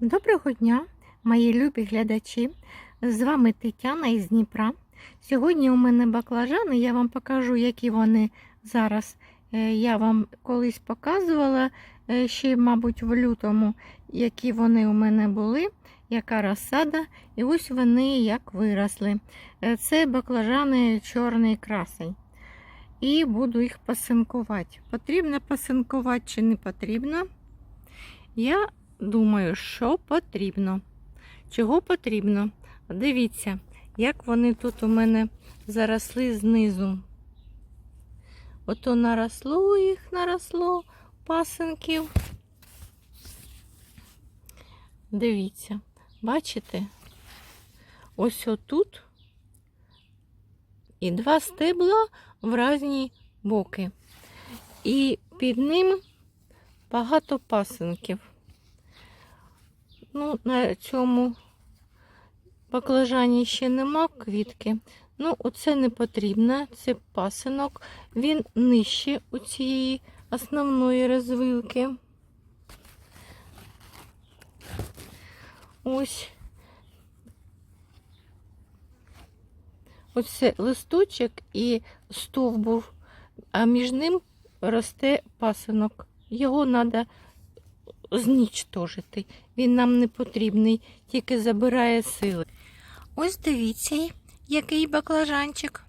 Доброго дня, мої любі глядачі. З вами Тетяна із Дніпра. Сьогодні у мене баклажани. Я вам покажу, які вони зараз. Е, Я вам колись показувала е, ще, мабуть, в лютому, які вони у мене були, яка розсада. І ось вони як виросли. Е, Це баклажани чорний красень. І буду їх пасинкувати. Потрібно пасинкувати чи не потрібно? Я думаю, що потрібно. Чого потрібно? Дивіться, як вони тут у мене заросли знизу. Ото наросло їх, наросло пасинків. Дивіться, бачите? Ось отут і два стебла в різні боки. І під ним багато пасинків. Ну, на цьому баклажані ще нема квітки. Ну, оце не потрібно, це пасинок. Він нижче у цієї основної розвилки. Ось. Оце листочок і стовбур, а між ним росте пасинок. Його треба знічтожити. Він нам не потрібний, тільки забирає сили. Ось дивіться, який баклажанчик.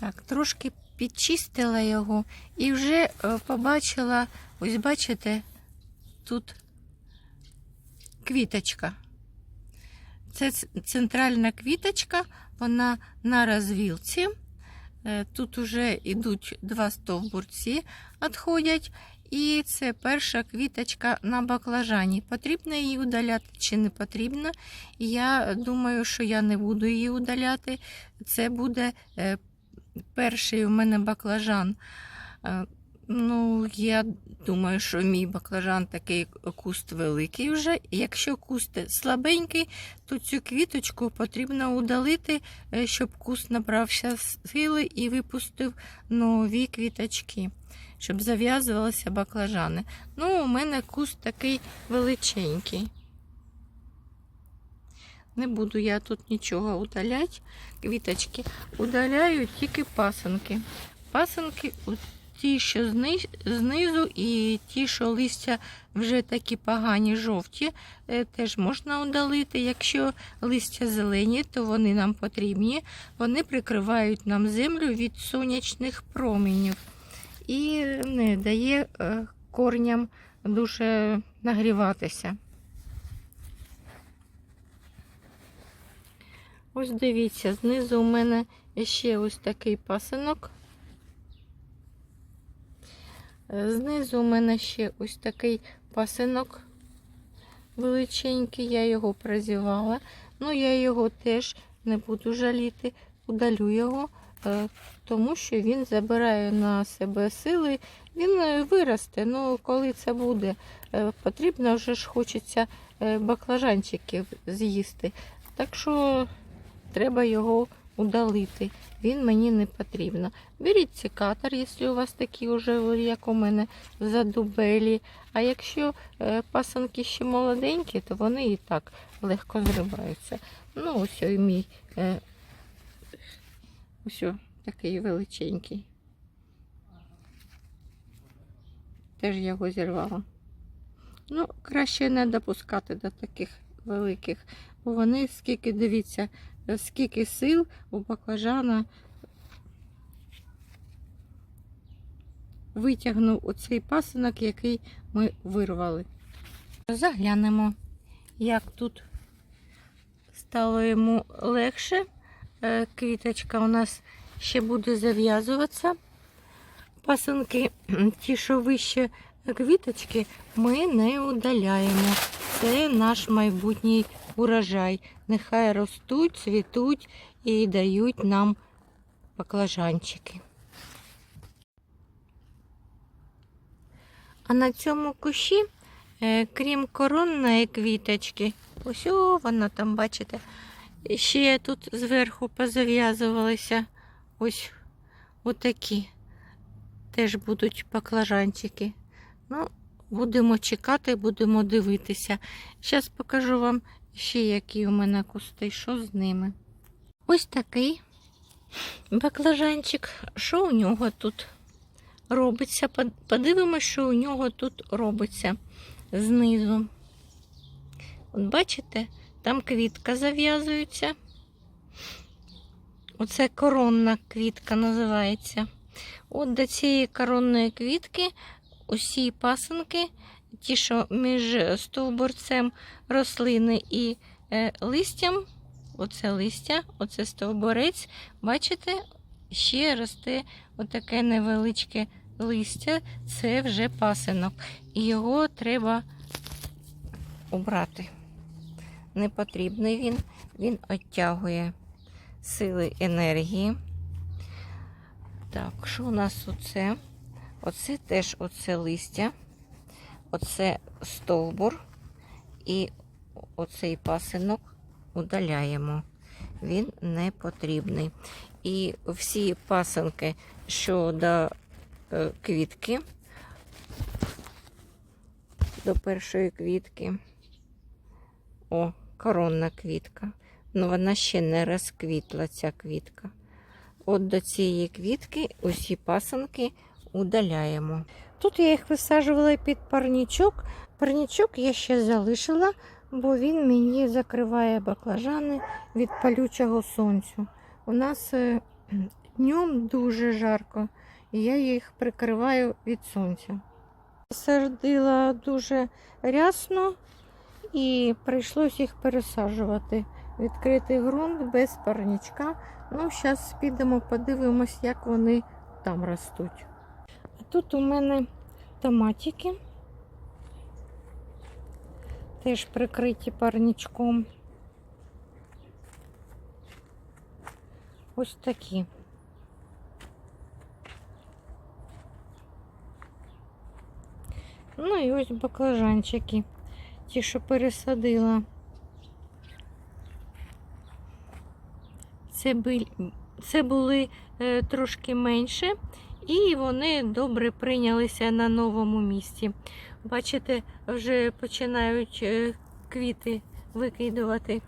Так, трошки підчистила його і вже е, побачила, ось бачите, тут квіточка. Це центральна квіточка, вона на розвілці. Е, Тут вже йдуть два стовбурці, відходять. І це перша квіточка на баклажані. Потрібно її удаляти чи не потрібно? Я думаю, що я не буду її удаляти. Це буде е, перший у мене баклажан. Ну, я думаю, що мій баклажан такий куст великий вже. Якщо куст слабенький, то цю квіточку потрібно удалити, е, щоб куст набрався сили і випустив нові квіточки, щоб зав'язувалися баклажани. Ну, у мене куст такий величенький. Не буду я тут нічого удаляти. Квіточки удаляю тільки пасинки. Пасинки у ті, що знизу, і ті, що листя вже такі погані жовті, е, теж можна удалити. Якщо листя зелені, то вони нам потрібні. Вони прикривають нам землю від сонячних променів і не дає е, корням дуже нагріватися. Ось дивіться, знизу у мене ще ось такий пасинок. Е, Знизу у мене ще ось такий пасинок величенький, я його прозівала. Ну, я його теж не буду жаліти, удалю його, е, тому що він забирає на себе сили, він е, виросте. Ну, коли це буде, потрібно вже ж хочеться баклажанчиків з'їсти. Так що треба його удалити. Він мені не потрібно. Беріть цикатор, якщо у вас такі вже, як у мене, задубелі. А якщо е, пасанки ще молоденькі, то вони і так легко зриваються. Ну, ось і мій е, ось такий величенький. Теж я його зірвала. Ну, краще не допускати до таких великих, бо вони скільки, дивіться, скільки сил у баклажана витягнув оцей пасинок, який ми вирвали. Заглянемо, як тут стало йому легше. Е, Квіточка у нас ще буде зав'язуватися. Пасинки, ті, що вище квіточки, ми не удаляємо. Це наш майбутній урожай. Нехай ростуть, цвітуть і дають нам баклажанчики. А на цьому кущі, е, крім коронної квіточки, ось о, вона там, бачите, ще тут зверху позав'язувалися ось отакі. Теж будуть баклажанчики. Ну, будемо чекати, будемо дивитися. Зараз покажу вам ще, які у мене кусти, що з ними. Ось такий баклажанчик. Що у нього тут робиться? Под- Подивимося, що у нього тут робиться знизу. От бачите, там квітка зав'язується. Оце коронна квітка називається. От до цієї коронної квітки усі пасинки, ті, що між стовбурцем рослини і е, листям, оце листя, оце стовбурець, бачите, ще росте отаке невеличке листя, це вже пасинок. І його треба убрати. Не потрібний він, він оттягує сили енергії. Так, що у нас оце? Оце теж оце листя, оце стовбур і оцей пасинок удаляємо. Він не потрібний. І всі пасинки, що до е, квітки, до першої квітки. О, коронна квітка. Ну, вона ще не розквітла, ця квітка. От до цієї квітки усі пасинки удаляємо. Тут я їх висаджувала під парнічок. Парнічок я ще залишила, бо він мені закриває баклажани від палючого сонцю. У нас е, днем дуже жарко, і я їх прикриваю від сонця. Садила дуже рясно і прийшлось їх пересаджувати. Відкритий ґрунт без парнічка. Ну, зараз підемо, подивимось, як вони там ростуть. Тут у мене томатики, теж прикриті парнічком. Ось такі. Ну і ось баклажанчики, ті, що пересадила. Це були е, трошки менше, і вони добре прийнялися на новому місці. Бачите, вже починають е, квіти викидувати.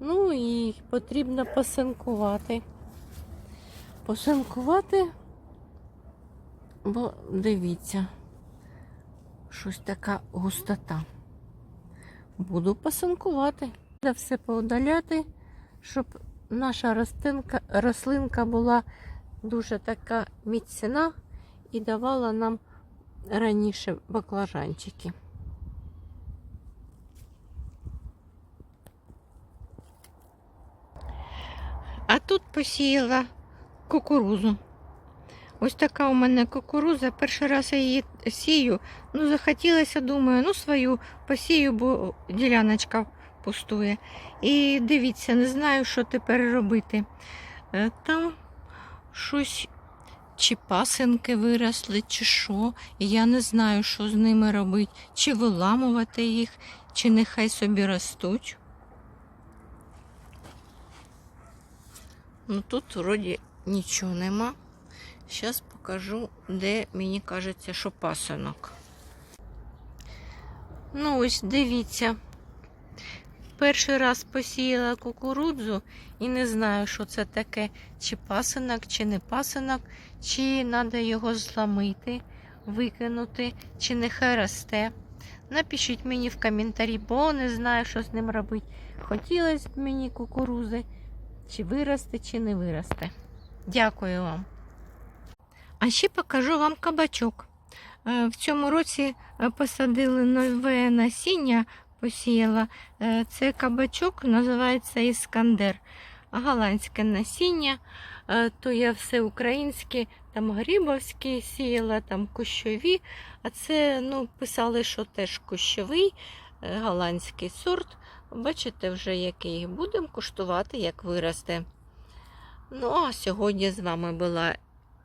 Ну і потрібно посинкувати. Посинкувати, бо дивіться, щось така густота. Буду посинкувати. Треба все поудаляти, щоб наша рослинка, рослинка була дуже така міцна і давала нам раніше баклажанчики. А тут посіяла кукурузу. Ось така у мене кукуруза. Перший раз я її сію. Ну, захотілося, думаю, ну свою посію, бо діляночка пустує. І дивіться, не знаю, що тепер робити. Е, Там щось чи пасинки виросли, чи що. І я не знаю, що з ними робити. Чи виламувати їх, чи нехай собі ростуть. Ну тут вроді нічого нема. Зараз покажу, де мені кажеться, що пасинок. Ну, ось дивіться. Перший раз посіяла кукурудзу і не знаю, що це таке, чи пасинок, чи не пасинок, чи треба його зламити, викинути, чи нехай росте. Напишіть мені в коментарі, бо не знаю, що з ним робити. Хотілося б мені кукурузи, чи виросте, чи не виросте. Дякую вам. А ще покажу вам кабачок. Е, В цьому році е, посадили нове насіння, посіяла. Е, Це кабачок, називається Іскандер. Голландське насіння, Е, то я все українське, там грибовські сіяла, там кущові. А це ну, писали, що теж кущовий е, голландський сорт. Бачите, вже який. Будемо куштувати, як виросте. Ну, а сьогодні з вами була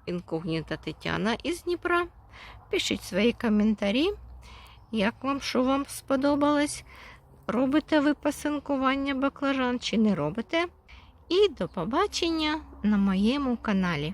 інкогніта Тетяна із Дніпра. Пишіть свої коментарі, як вам, що вам сподобалось. Робите ви пасинкування баклажан чи не робите. І до побачення на моєму каналі.